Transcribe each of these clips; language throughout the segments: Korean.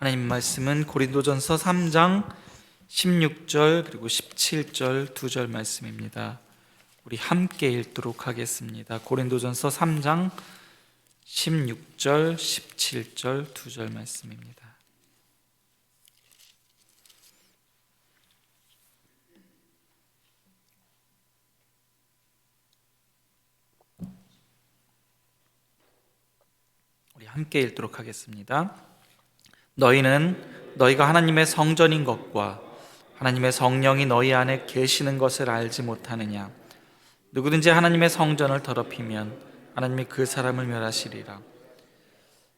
하나님 말씀은 고린도전서 3장 16절 그리고 17절 두 절 말씀입니다. 우리 함께 읽도록 하겠습니다. 고린도전서 3장 16절 17절 두 절 말씀입니다. 함께 읽도록 하겠습니다. 너희는 너희가 하나님의 성전인 것과 하나님의 성령이 너희 안에 계시는 것을 알지 못하느냐? 누구든지 하나님의 성전을 더럽히면 하나님이 그 사람을 멸하시리라.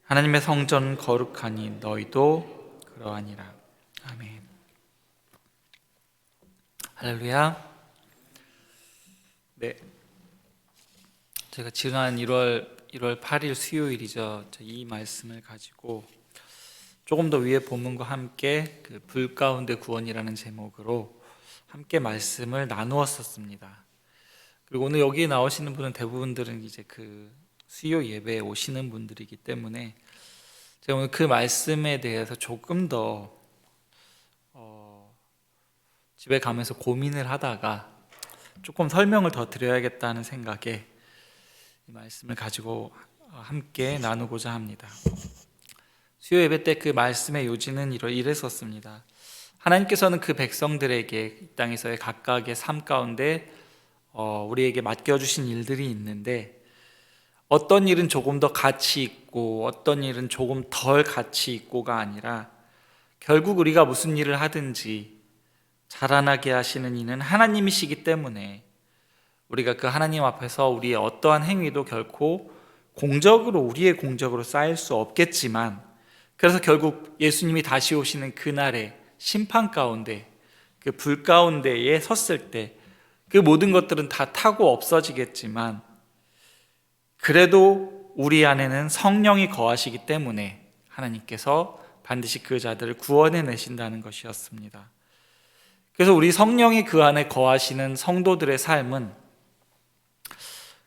하나님의 성전은 거룩하니 너희도 그러하니라. 아멘. 할렐루야. 네. 제가 지난 1월 1월 8일 수요일이죠. 이 말씀을 가지고 조금 더 위에 본문과 함께 그 불 가운데 구원이라는 제목으로 함께 말씀을 나누었었습니다. 그리고 오늘 여기 나오시는 분은 대부분들은 이제 그 수요 예배에 오시는 분들이기 때문에 제가 오늘 그 말씀에 대해서 조금 더 어, 집에 가면서 고민을 하다가 조금 설명을 더 드려야겠다는 생각에 이 말씀을 가지고 함께 나누고자 합니다. 수요 예배 때 그 말씀의 요지는 이랬었습니다. 하나님께서는 그 백성들에게 이 땅에서의 각각의 삶 가운데 어, 우리에게 맡겨주신 일들이 있는데 어떤 일은 조금 더 가치 있고 어떤 일은 조금 덜 가치 있고가 아니라 결국 우리가 무슨 일을 하든지 자라나게 하시는 이는 하나님이시기 때문에 우리가 그 하나님 앞에서 우리의 어떠한 행위도 결코 공적으로 우리의 공적으로 쌓일 수 없겠지만 그래서 결국 예수님이 다시 오시는 그날의 심판 가운데 그 불 가운데에 섰을 때 그 모든 것들은 다 타고 없어지겠지만 그래도 우리 안에는 성령이 거하시기 때문에 하나님께서 반드시 그 자들을 구원해 내신다는 것이었습니다. 그래서 우리 성령이 그 안에 거하시는 성도들의 삶은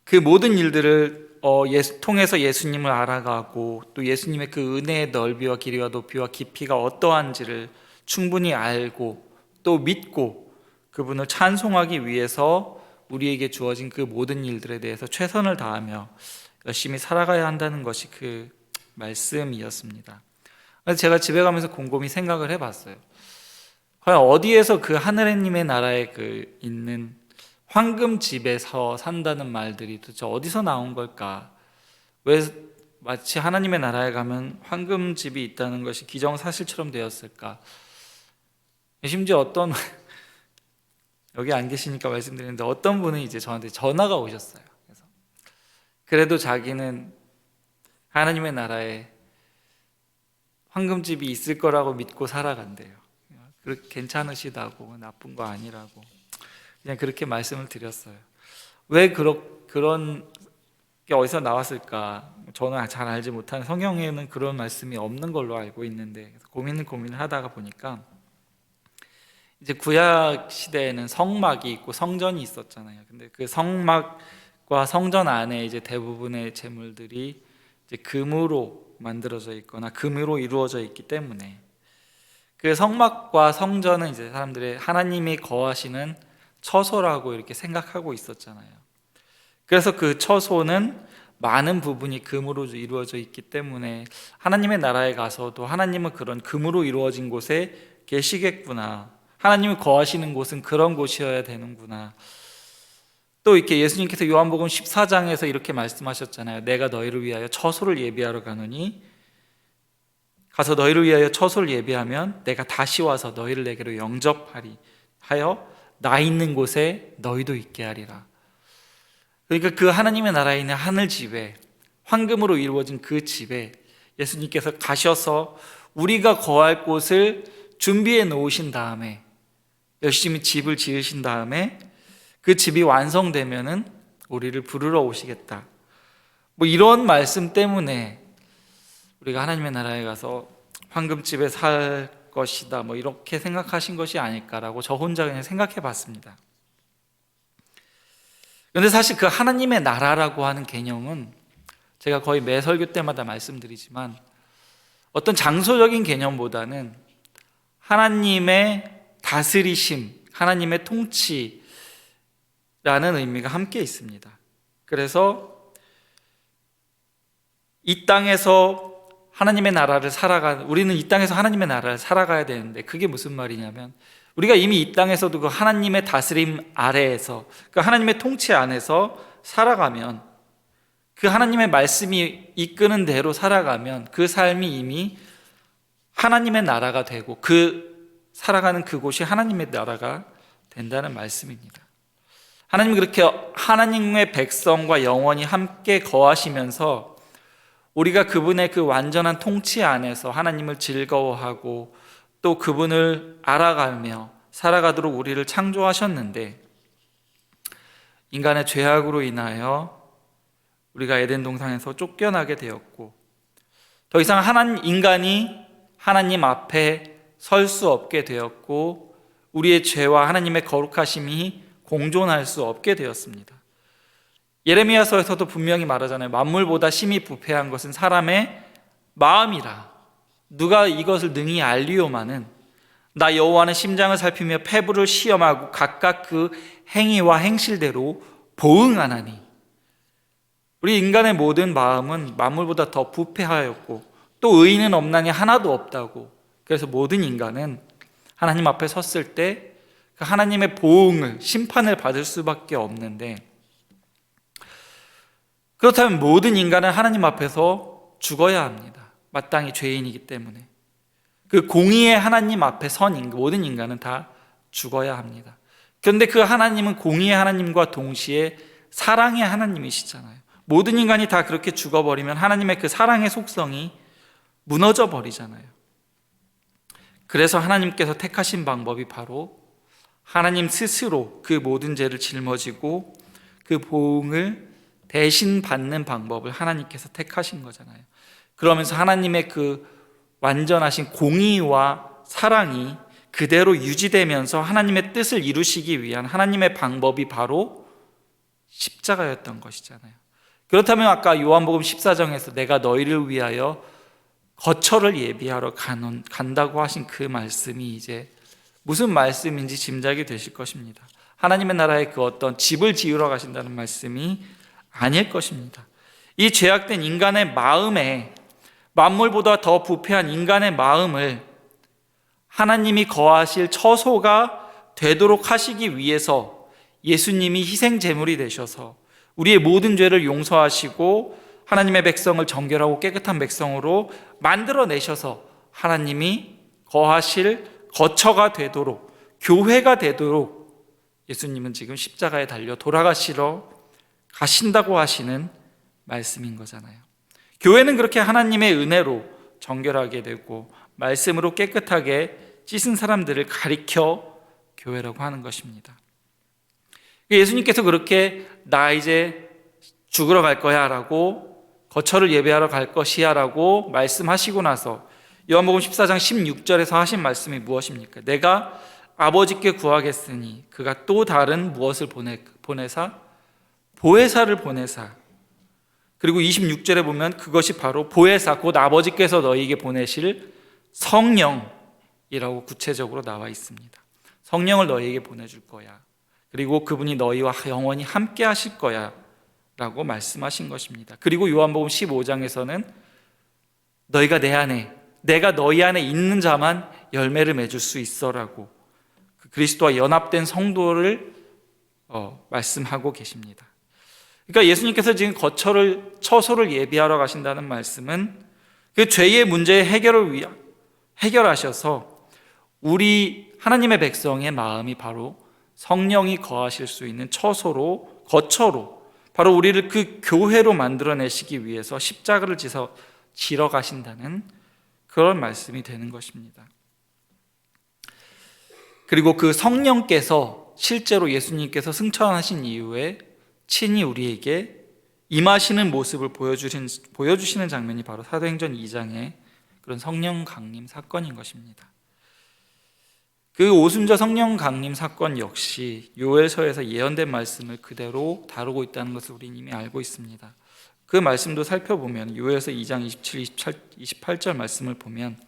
그 모든 일들을 어, 예수, 통해서 예수님을 알아가고 또 예수님의 그 은혜의 넓이와 길이와 높이와 깊이가 어떠한지를 충분히 알고 또 믿고 그분을 찬송하기 위해서 우리에게 주어진 그 모든 일들에 대해서 최선을 다하며 열심히 살아가야 한다는 것이 그 말씀이었습니다. 그래서 제가 집에 가면서 곰곰이 생각을 해봤어요. 과연 어디에서 그 하늘님의 나라에 그 있는 황금 집에서 산다는 말들이 도대체 어디서 나온 걸까? 왜 마치 하나님의 나라에 가면 황금 집이 있다는 것이 기정사실처럼 되었을까? 심지어 어떤 여기 안 계시니까 말씀드리는데 어떤 분은 이제 저한테 전화가 오셨어요. 그래서 그래도 자기는 하나님의 나라에 황금집이 있을 거라고 믿고 살아간대요. 괜찮으시다고 나쁜 거 아니라고. 그냥 그렇게 말씀을 드렸어요. 왜 그러, 그런 게 어디서 나왔을까? 저는 잘 알지 못하는 성경에는 그런 말씀이 없는 걸로 알고 있는데 고민을 고민을 하다가 보니까 이제 구약 시대에는 성막이 있고 성전이 있었잖아요. 근데 그 성막과 성전 안에 이제 대부분의 재물들이 이제 금으로 만들어져 있거나 금으로 이루어져 있기 때문에 그 성막과 성전은 이제 사람들의 하나님이 거하시는 처소라고 이렇게 생각하고 있었잖아요. 그래서 그 처소는 많은 부분이 금으로 이루어져 있기 때문에 하나님의 나라에 가서도 하나님은 그런 금으로 이루어진 곳에 계시겠구나. 하나님이 거하시는 곳은 그런 곳이어야 되는구나. 또 이렇게 예수님께서 요한복음 14장에서 이렇게 말씀하셨잖아요. 내가 너희를 위하여 처소를 예비하러 가노니 가서 너희를 위하여 처소를 예비하면 내가 다시 와서 너희를 내게로 영접하리 하여 나 있는 곳에 너희도 있게 하리라. 그러니까 그 하나님의 나라에 있는 하늘 집에 황금으로 이루어진 그 집에 예수님께서 가셔서 우리가 거할 곳을 준비해 놓으신 다음에 열심히 집을 지으신 다음에 그 집이 완성되면은 우리를 부르러 오시겠다. 뭐 이런 말씀 때문에 우리가 하나님의 나라에 가서 황금집에 살 것이다. 뭐 이렇게 생각하신 것이 아닐까라고 저 혼자 그냥 생각해 봤습니다. 그런데 사실 그 하나님의 나라라고 하는 개념은 제가 거의 매 설교 때마다 말씀드리지만 어떤 장소적인 개념보다는 하나님의 다스리심, 하나님의 통치라는 의미가 함께 있습니다. 그래서 이 땅에서 하나님의 나라를 살아가 우리는 이 땅에서 하나님의 나라를 살아가야 되는데 그게 무슨 말이냐면 우리가 이미 이 땅에서도 그 하나님의 다스림 아래에서 그 하나님의 통치 안에서 살아가면 그 하나님의 말씀이 이끄는 대로 살아가면 그 삶이 이미 하나님의 나라가 되고 그 살아가는 그곳이 하나님의 나라가 된다는 말씀입니다. 하나님 그렇게 하나님의 백성과 영원히 함께 거하시면서 우리가 그분의 그 완전한 통치 안에서 하나님을 즐거워하고 또 그분을 알아가며 살아가도록 우리를 창조하셨는데 인간의 죄악으로 인하여 우리가 에덴 동산에서 쫓겨나게 되었고 더 이상 하나님 인간이 하나님 앞에 설 수 없게 되었고 우리의 죄와 하나님의 거룩하심이 공존할 수 없게 되었습니다. 예레미야서에서도 분명히 말하잖아요. 만물보다 심히 부패한 것은 사람의 마음이라. 누가 이것을 능히 알리오마는 나 여호와는 심장을 살피며 폐부를 시험하고 각각 그 행위와 행실대로 보응하나니. 우리 인간의 모든 마음은 만물보다 더 부패하였고 또 의인은 없나니 하나도 없다고. 그래서 모든 인간은 하나님 앞에 섰을 때그 하나님의 보응을 심판을 받을 수밖에 없는데 그렇다면 모든 인간은 하나님 앞에서 죽어야 합니다. 마땅히 죄인이기 때문에. 그 공의의 하나님 앞에 선 모든 인간은 다 죽어야 합니다. 그런데 그 하나님은 공의의 하나님과 동시에 사랑의 하나님이시잖아요. 모든 인간이 다 그렇게 죽어버리면 하나님의 그 사랑의 속성이 무너져 버리잖아요. 그래서 하나님께서 택하신 방법이 바로 하나님 스스로 그 모든 죄를 짊어지고 그 보응을 대신 받는 방법을 하나님께서 택하신 거잖아요. 그러면서 하나님의 그 완전하신 공의와 사랑이 그대로 유지되면서 하나님의 뜻을 이루시기 위한 하나님의 방법이 바로 십자가였던 것이잖아요. 그렇다면 아까 요한복음 14장에서 내가 너희를 위하여 거처를 예비하러 가는, 간다고 하신 그 말씀이 이제 무슨 말씀인지 짐작이 되실 것입니다. 하나님의 나라에 그 어떤 집을 지으러 가신다는 말씀이 아닐 것입니다. 이 죄악된 인간의 마음에 만물보다 더 부패한 인간의 마음을 하나님이 거하실 처소가 되도록 하시기 위해서 예수님이 희생 제물이 되셔서 우리의 모든 죄를 용서하시고 하나님의 백성을 정결하고 깨끗한 백성으로 만들어 내셔서 하나님이 거하실 거처가 되도록 교회가 되도록 예수님은 지금 십자가에 달려 돌아가시러 가신다고 하시는 말씀인 거잖아요. 교회는 그렇게 하나님의 은혜로 정결하게 되고 말씀으로 깨끗하게 씻은 사람들을 가리켜 교회라고 하는 것입니다. 예수님께서 그렇게 나 이제 죽으러 갈 거야 라고 거처를 예배하러 갈 것이야 라고 말씀하시고 나서 요한복음 14장 16절에서 하신 말씀이 무엇입니까? 내가 아버지께 구하겠으니 그가 또 다른 무엇을 보내, 보내사 보혜사를 보내사 그리고 26절에 보면 그것이 바로 보혜사 곧 아버지께서 너희에게 보내실 성령이라고 구체적으로 나와 있습니다. 성령을 너희에게 보내줄 거야. 그리고 그분이 너희와 영원히 함께 하실 거야. 라고 말씀하신 것입니다. 그리고 요한복음 15장에서는 너희가 내 안에, 내가 너희 안에 있는 자만 열매를 맺을 수 있어라고 그 그리스도와 연합된 성도를 어, 말씀하고 계십니다. 그러니까 예수님께서 지금 거처를, 처소를 예비하러 가신다는 말씀은 그 죄의 문제의 해결을 위해 해결하셔서 우리 하나님의 백성의 마음이 바로 성령이 거하실 수 있는 처소로, 거처로 바로 우리를 그 교회로 만들어내시기 위해서 십자가를 지서 지러 가신다는 그런 말씀이 되는 것입니다. 그리고 그 성령께서 실제로 예수님께서 승천하신 이후에 친히 우리에게 임하시는 모습을 보여주신, 보여주시는 장면이 바로 사도행전 2장의 그런 성령 강림 사건인 것입니다. 그 오순절 성령 강림 사건 역시 요엘서에서 예언된 말씀을 그대로 다루고 있다는 것을 우리는 이미 알고 있습니다. 그 말씀도 살펴보면 요에서 2장 27, 28, 28절 말씀을 보면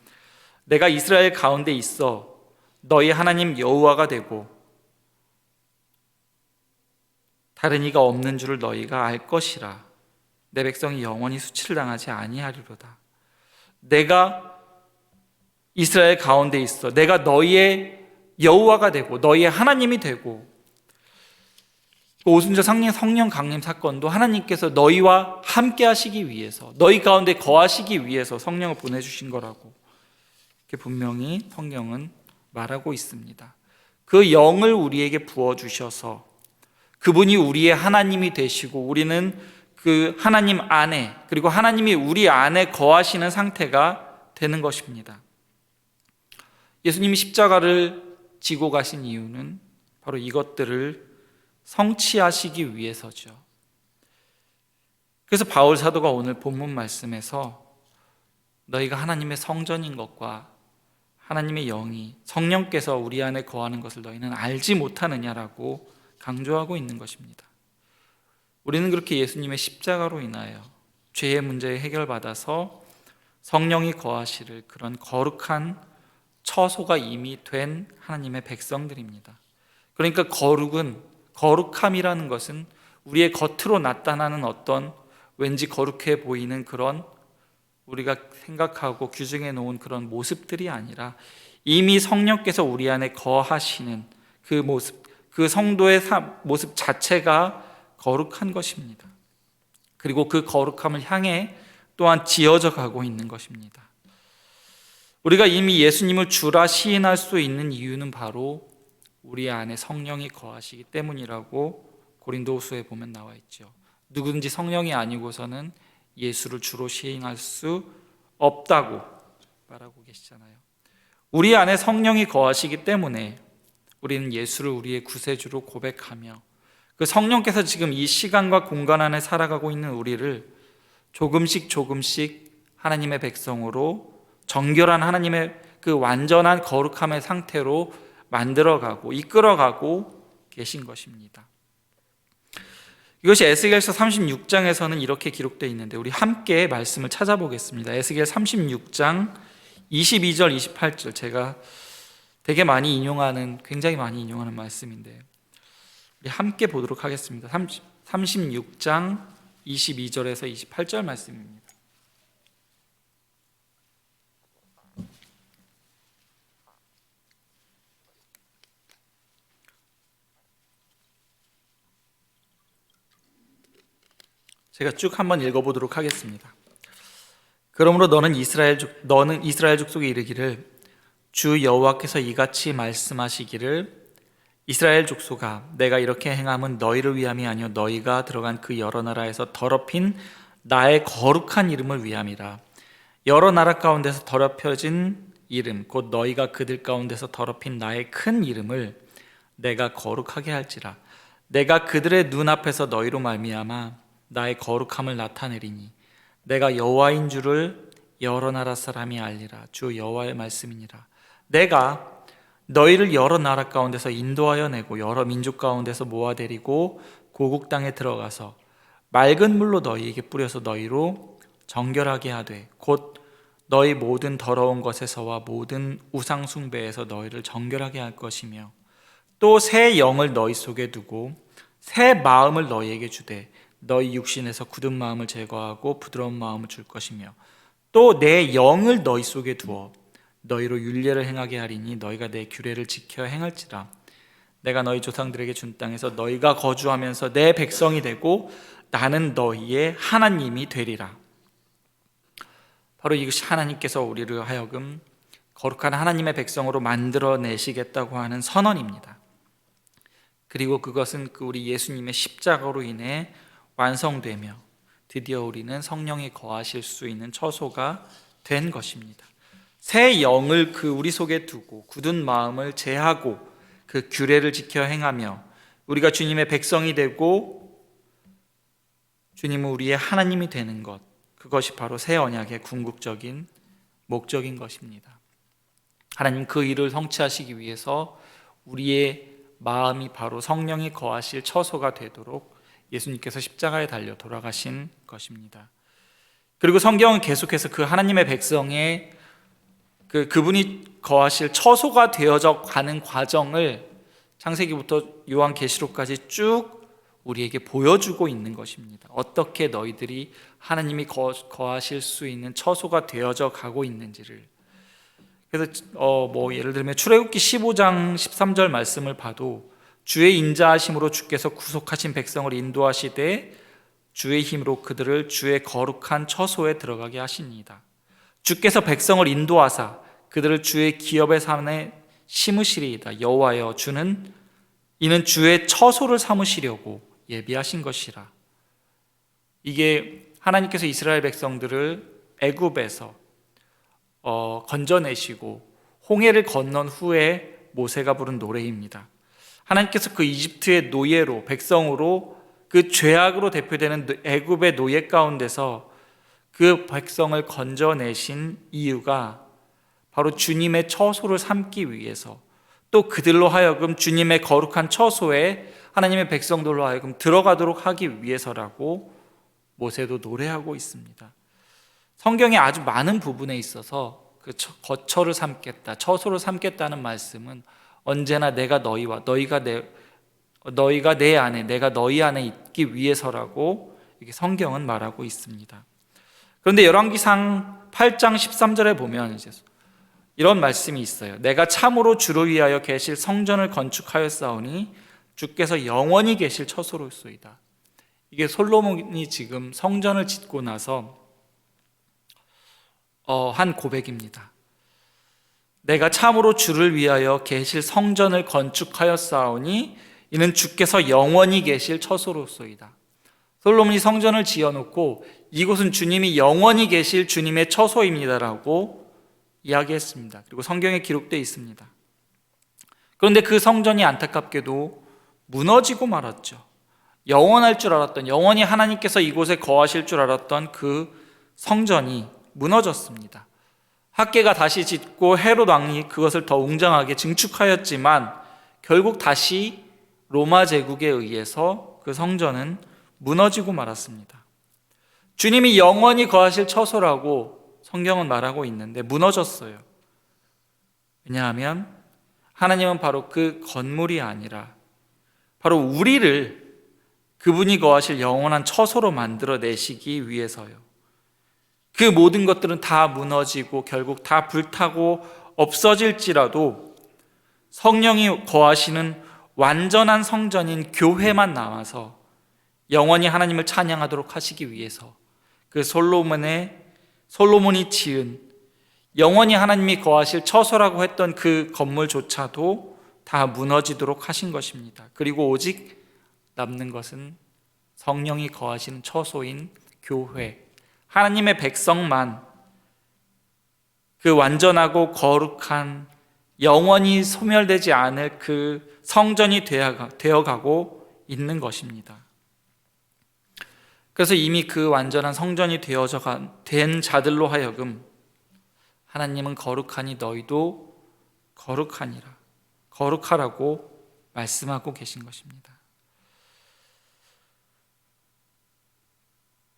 내가 이스라엘 가운데 있어 너희 하나님 여호와가 되고 다른 이가 없는 줄을 너희가 알 것이라. 내 백성이 영원히 수치를 당하지 아니하리로다. 내가 이스라엘 가운데 있어. 내가 너희의 여호와가 되고 너희의 하나님이 되고 그 오순절 성령 성령 강림 사건도 하나님께서 너희와 함께 하시기 위해서 너희 가운데 거하시기 위해서 성령을 보내 주신 거라고 분명히 성경은 말하고 있습니다. 그 영을 우리에게 부어 주셔서 그분이 우리의 하나님이 되시고 우리는 그 하나님 안에 그리고 하나님이 우리 안에 거하시는 상태가 되는 것입니다. 예수님이 십자가를 지고 가신 이유는 바로 이것들을 성취하시기 위해서죠. 그래서 바울 사도가 오늘 본문 말씀에서 너희가 하나님의 성전인 것과 하나님의 영이 성령께서 우리 안에 거하는 것을 너희는 알지 못하느냐라고 강조하고 있는 것입니다. 우리는 그렇게 예수님의 십자가로 인하여 죄의 문제에 해결받아서 성령이 거하시를 그런 거룩한 처소가 이미 된 하나님의 백성들입니다. 그러니까 거룩은 거룩함이라는 것은 우리의 겉으로 나타나는 어떤 왠지 거룩해 보이는 그런 우리가 생각하고 규정해 놓은 그런 모습들이 아니라 이미 성령께서 우리 안에 거하시는 그 모습, 그 성도의 모습 자체가 거룩한 것입니다. 그리고 그 거룩함을 향해 또한 지어져 가고 있는 것입니다. 우리가 이미 예수님을 주라 시인할 수 있는 이유는 바로 우리 안에 성령이 거하시기 때문이라고 고린도후서에 보면 나와 있죠. 누구든지 성령이 아니고서는 예수를 주로 시인할 수 없다고 말하고 계시잖아요. 우리 안에 성령이 거하시기 때문에 우리는 예수를 우리의 구세주로 고백하며 그 성령께서 지금 이 시간과 공간 안에 살아가고 있는 우리를 조금씩 조금씩 하나님의 백성으로 정결한 하나님의 그 완전한 거룩함의 상태로 만들어가고 이끌어가고 계신 것입니다. 이것이 에스겔서 36장에서는 이렇게 기록되어 있는데 우리 함께 말씀을 찾아보겠습니다. 에스겔 36장 22절 28절 제가 되게 많이 인용하는 굉장히 많이 인용하는 말씀인데 함께 보도록 하겠습니다. 30, 36장 22절에서 28절 말씀입니다. 제가 쭉 한번 읽어보도록 하겠습니다. 그러므로 너는 이스라엘 족 너는 이스라엘 족속에 이르기를 주 여호와께서 이같이 말씀하시기를 이스라엘 족속아 내가 이렇게 행함은 너희를 위함이 아니요 너희가 들어간 그 여러 나라에서 더럽힌 나의 거룩한 이름을 위함이라. 여러 나라 가운데서 더럽혀진 이름 곧 너희가 그들 가운데서 더럽힌 나의 큰 이름을 내가 거룩하게 할지라. 내가 그들의 눈앞에서 너희로 말미암아 나의 거룩함을 나타내리니 내가 여호와인 줄을 여러 나라 사람이 알리라. 주 여호와의 말씀이니라 내가 너희를 여러 나라 가운데서 인도하여 내고 여러 민족 가운데서 모아 데리고 고국 땅에 들어가서 맑은 물로 너희에게 뿌려서 너희로 정결하게 하되 곧 너희 모든 더러운 것에서와 모든 우상 숭배에서 너희를 정결하게 할 것이며 또 새 영을 너희 속에 두고 새 마음을 너희에게 주되 너희 육신에서 굳은 마음을 제거하고 부드러운 마음을 줄 것이며 또 내 영을 너희 속에 두어 너희로 윤례를 행하게 하리니 너희가 내 규례를 지켜 행할지라 내가 너희 조상들에게 준 땅에서 너희가 거주하면서 내 백성이 되고 나는 너희의 하나님이 되리라 바로 이것이 하나님께서 우리를 하여금 거룩한 하나님의 백성으로 만들어 내시겠다고 하는 선언입니다. 그리고 그것은 그 우리 예수님의 십자가로 인해 완성되며 드디어 우리는 성령이 거하실 수 있는 처소가 된 것입니다. 새 영을 그 우리 속에 두고 굳은 마음을 제하고 그 규례를 지켜 행하며 우리가 주님의 백성이 되고 주님은 우리의 하나님이 되는 것 그것이 바로 새 언약의 궁극적인 목적인 것입니다. 하나님 그 일을 성취하시기 위해서 우리의 마음이 바로 성령이 거하실 처소가 되도록 예수님께서 십자가에 달려 돌아가신 것입니다. 그리고 성경은 계속해서 그 하나님의 백성의 그 그분이 거하실 처소가 되어져 가는 과정을 창세기부터 요한계시록까지 쭉 우리에게 보여주고 있는 것입니다. 어떻게 너희들이 하나님이 거, 거하실 수 있는 처소가 되어져 가고 있는지를 그래서 어 뭐 예를 들면 출애굽기 15장 13절 말씀을 봐도 주의 인자하심으로 주께서 구속하신 백성을 인도하시되 주의 힘으로 그들을 주의 거룩한 처소에 들어가게 하십니다. 주께서 백성을 인도하사 그들을 주의 기업의 산에 심으시리이다. 여호와여 주는 이는 주의 처소를 삼으시려고 예비하신 것이라. 이게 하나님께서 이스라엘 백성들을 애굽에서 어, 건져내시고 홍해를 건넌 후에 모세가 부른 노래입니다. 하나님께서 그 이집트의 노예로 백성으로 그 죄악으로 대표되는 애굽의 노예 가운데서 그 백성을 건져내신 이유가 바로 주님의 처소를 삼기 위해서 또 그들로 하여금 주님의 거룩한 처소에 하나님의 백성들로 하여금 들어가도록 하기 위해서라고 모세도 노래하고 있습니다. 성경의 아주 많은 부분에 있어서 그 거처를 삼겠다, 처소를 삼겠다는 말씀은 언제나 내가 너희와 너희가 내 너희가 내 안에 내가 너희 안에 있기 위해서라고 성경은 말하고 있습니다. 그런데 열왕기상 8장 13절에 보면 이제 이런 말씀이 있어요. 내가 참으로 주를 위하여 계실 성전을 건축하였사오니 주께서 영원히 계실 처소로소이다. 이게 솔로몬이 지금 성전을 짓고 나서 어, 한 고백입니다. 내가 참으로 주를 위하여 계실 성전을 건축하였사오니 이는 주께서 영원히 계실 처소로소이다. 솔로몬이 성전을 지어놓고 이곳은 주님이 영원히 계실 주님의 처소입니다라고 이야기했습니다. 그리고 성경에 기록되어 있습니다. 그런데 그 성전이 안타깝게도 무너지고 말았죠. 영원할 줄 알았던, 영원히 하나님께서 이곳에 거하실 줄 알았던 그 성전이 무너졌습니다. 학계가 다시 짓고 헤롯 왕이 그것을 더 웅장하게 증축하였지만 결국 다시 로마 제국에 의해서 그 성전은 무너지고 말았습니다. 주님이 영원히 거하실 처소라고 성경은 말하고 있는데 무너졌어요. 왜냐하면 하나님은 바로 그 건물이 아니라 바로 우리를 그분이 거하실 영원한 처소로 만들어 내시기 위해서요. 그 모든 것들은 다 무너지고 결국 다 불타고 없어질지라도 성령이 거하시는 완전한 성전인 교회만 남아서 영원히 하나님을 찬양하도록 하시기 위해서 그 솔로몬의 솔로몬이 지은 영원히 하나님이 거하실 처소라고 했던 그 건물조차도 다 무너지도록 하신 것입니다. 그리고 오직 남는 것은 성령이 거하시는 처소인 교회, 하나님의 백성만 그 완전하고 거룩한 영원히 소멸되지 않을 그 성전이 되어가고 있는 것입니다. 그래서 이미 그 완전한 성전이 되어져 된 자들로 하여금 하나님은 거룩하니 너희도 거룩하니라. 거룩하라고 말씀하고 계신 것입니다.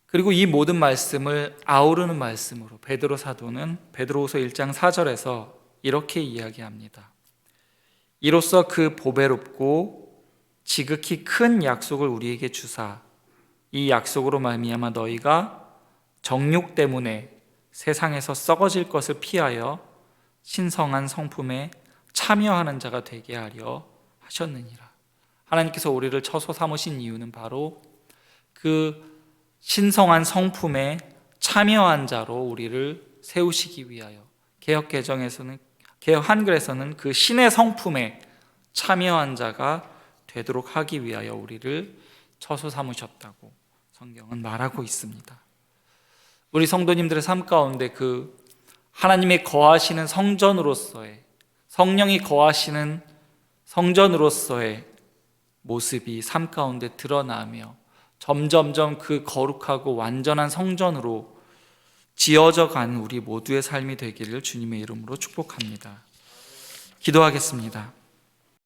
그리고 이 모든 말씀을 아우르는 말씀으로 베드로 사도는 베드로후서 1장 4절에서 이렇게 이야기합니다. 이로써 그 보배롭고 지극히 큰 약속을 우리에게 주사 이 약속으로 말미암아 너희가 정욕 때문에 세상에서 썩어질 것을 피하여 신성한 성품에 참여하는 자가 되게 하려 하셨느니라. 하나님께서 우리를 처소 삼으신 이유는 바로 그 신성한 성품에 참여한 자로 우리를 세우시기 위하여 개혁 개정에서는 개혁 한글에서는 그 신의 성품에 참여한 자가 되도록 하기 위하여 우리를 처소 삼으셨다고 성경은 말하고 있습니다. 우리 성도님들의 삶 가운데 그 하나님의 거하시는 성전으로서의 성령이 거하시는 성전으로서의 모습이 삶 가운데 드러나며 점점점 그 거룩하고 완전한 성전으로 지어져 가는 우리 모두의 삶이 되기를 주님의 이름으로 축복합니다. 기도하겠습니다.